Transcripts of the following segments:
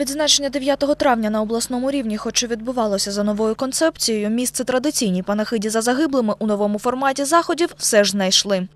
Відзначення 9 травня на обласному рівні, хоч і відбувалося за новою концепцією, місце традиційній панахиді за загиблими у новому форматі заходів все ж знайшли.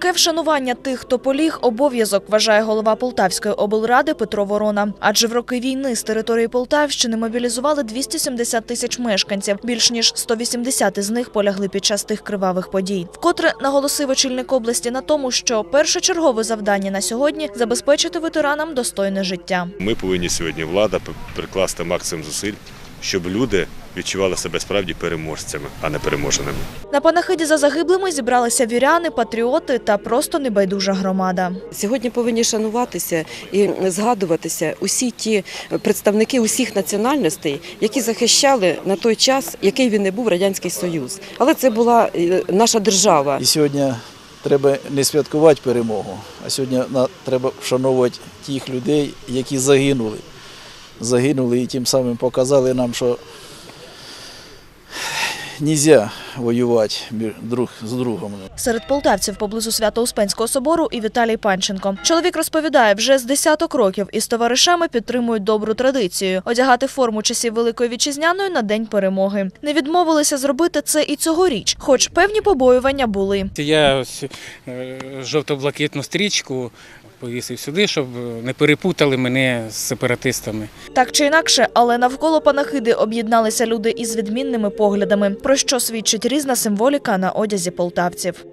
Таке вшанування тих, хто поліг, обов'язок, вважає голова Полтавської облради Петро Ворона. Адже в роки війни з території Полтавщини мобілізували 270 тисяч мешканців. Більш ніж 180 із них полягли під час тих кривавих подій. Вкотре наголосив очільник області на тому, що першочергове завдання на сьогодні забезпечити ветеранам достойне життя. Ми повинні сьогодні влада прикласти максимум зусиль, щоб люди відчували себе справді переможцями, а не переможеними. На панахиді за загиблими зібралися віряни, патріоти та просто небайдужа громада. Сьогодні повинні шануватися і згадуватися усі ті представники усіх національностей, які захищали на той час, який він не був радянський союз. Але це була е, наша держава. І сьогодні треба не святкувати перемогу, а сьогодні на- треба вшановувати тих людей, які загинули. Загинули і тим самим показали нам, що не можна воювати друг з другом. Серед полтавців поблизу Свято-Успенського собору і Віталій Панченко. Чоловік розповідає, вже з десяток років із товаришами підтримують добру традицію одягати форму часів Великої Вітчизняної на день перемоги. Не відмовилися зробити це і цьогоріч, хоч певні побоювання були. Я ось е, жовто-блакитну стрічку повісив сюди, щоб не перепутали мене з сепаратистами. Так чи інакше, але навколо панахиди об'єдналися люди із відмінними поглядами, про що свідчить різна символіка на одязі полтавців.